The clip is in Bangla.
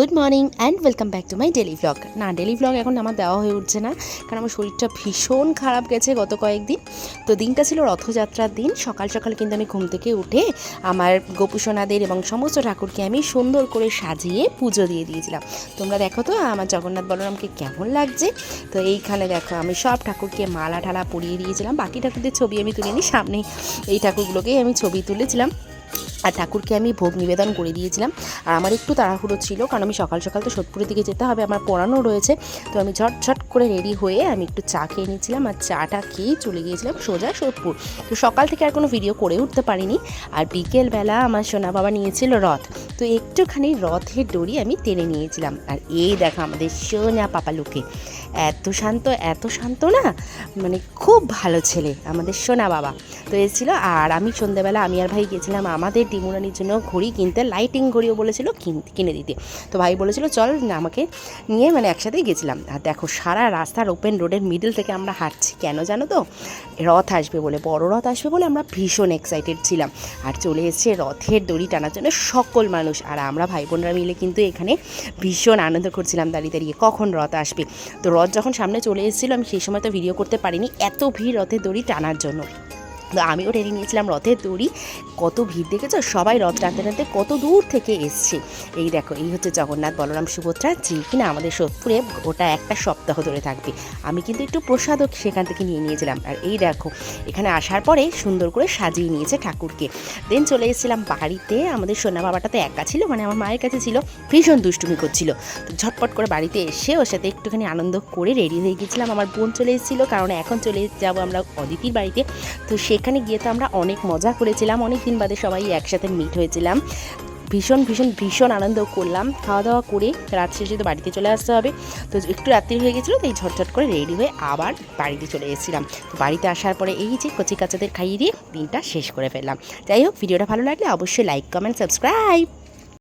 Good morning and welcome back to my daily blog না ডেলি ব্লগ এখন আমার দেওয়া হয়ে উঠছে না, কারণ আমার শরীরটা ভীষণ খারাপ গেছে গত কয়েকদিন। তো দিনটা ছিল রথযাত্রার দিন, সকাল সকাল কিন্তু আমি ঘুম থেকে উঠে আমার গোপুসোনাদের এবং সমস্ত ঠাকুরকে আমি সুন্দর করে সাজিয়ে পুজো দিয়ে দিয়েছিলাম। তোমরা দেখো তো, আমার জগন্নাথ বলরামকে কেমন লাগছে। তো এইখানে দেখো, আমি সব ঠাকুরকে মালা ঠালা পরিয়ে দিয়েছিলাম, বাকি ঠাকুরদের ছবি আমি তুলিনি, সামনেই এই ঠাকুরগুলোকেই আমি ছবি তুলেছিলাম। আর ঠাকুরকে আমি ভোগ নিবেদন করে দিয়েছিলাম। আর আমার একটু তাড়াহুড়ো ছিল, কারণ আমি সকাল সকাল তো সোদপুরের দিকে যেতে হবে, আমার পড়ানো রয়েছে। তো আমি ঝটঝট করে রেডি হয়ে আমি একটু চা খেয়ে নিয়েছিলাম আর চাটা খেয়েই চলে গিয়েছিলাম সোজা সোদপুর। তো সকাল থেকে আর কোনো ভিডিও করে উঠতে পারিনি। আর বিকেলবেলা আমার সোনা বাবা নিয়েছিল রথ। তো একটুখানি রথের দড়ি আমি টেনে নিয়েছিলাম। আর এই দেখো আমাদের সোনা পাপালুকে। এত শান্ত এত শান্ত না? মানে খুব ভালো ছেলে আমাদের সোনা বাবা। তো এসেছিল আর আমি সন্ধ্যেবেলা আমি আর ভাই গেছিলাম আমাদের ডিমুরানির জন্য ঘড়ি কিনতে। লাইটিং ঘড়িও বলেছিল কিন- কিনে দিতে। তো ভাই বলেছিল, চল আমাকে নিয়ে মানে একসাথেই গেছিলাম। আর দেখো সারা রাস্তার ওপেন রোডের মিডল থেকে আমরা হাঁটছি। কেন জানো তো? রথ আসবে বলে, বড় রথ আসবে বলে আমরা ভীষণ এক্সাইটেড ছিলাম। আর চলে এসেছে রথের দড়ি টানার জন্য সকল মানুষ। আর আমরা ভাই বোনরা মিলে কিন্তু এখানে ভীষণ আনন্দ করছিলাম দাঁড়িয়ে দাঁড়িয়ে। কখন রথ আসবে? তো রথ যখন সামনে চলে এসেছিল, আমি সেই সময় তো ভিডিও করতে পারিনি। এত ভিড় রথে দড়ি টানার জন্য। আমিও টেনে নিয়েছিলাম রথের দড়ি। কত ভিড় দেখেছ? সবাই রথ টানতে টানতে কত দূর থেকে এসছে। এই দেখো, এই হচ্ছে জগন্নাথ বলরাম সুভদ্রা যে কিনা আমাদের সোদপুরে ওটা একটা সপ্তাহ ধরে থাকবে। আমি কিন্তু একটু প্রসাদও সেখান থেকে নিয়ে নিয়েছিলাম। আর এই দেখো, এখানে আসার পরে সুন্দর করে সাজিয়ে নিয়েছে ঠাকুরকে। দেন চলে এসেছিলাম বাড়িতে। আমাদের সোনা বাবাটা তো একা ছিল মানে আমার মায়ের কাছে ছিল। ভীষণ দুষ্টুমি করছিল। তো ঝটপট করে বাড়িতে এসে ওর সাথে একটুখানি আনন্দ করে রেডি হয়ে গেছিলাম। আমার বোন চলে এসেছিল, কারণ এখন চলে যাব আমরা অদিতির বাড়িতে। তো সেখানে গিয়ে তো আমরা অনেক মজা করেছিলাম। অনেক দিন বাদে সবাই একসাথে মিট হয়েছিলাম। ভীষণ ভীষণ ভীষণ আনন্দ করলাম। খাওয়া দাওয়া করে রাত শেষে তো বাড়িতে চলে আসতে হবে। তো একটু রাত্রি হয়ে গেছিল তাই ঝটঝট করে রেডি হয়ে আবার বাড়িতে চলে এসেছিলাম। তো বাড়িতে আসার পরে এই যে কচি কাচাদের খাইয়ে দিয়ে দিনটা শেষ করে ফেললাম। যাই হোক, ভিডিওটা ভালো লাগলে অবশ্যই লাইক কমেন্ট সাবস্ক্রাইব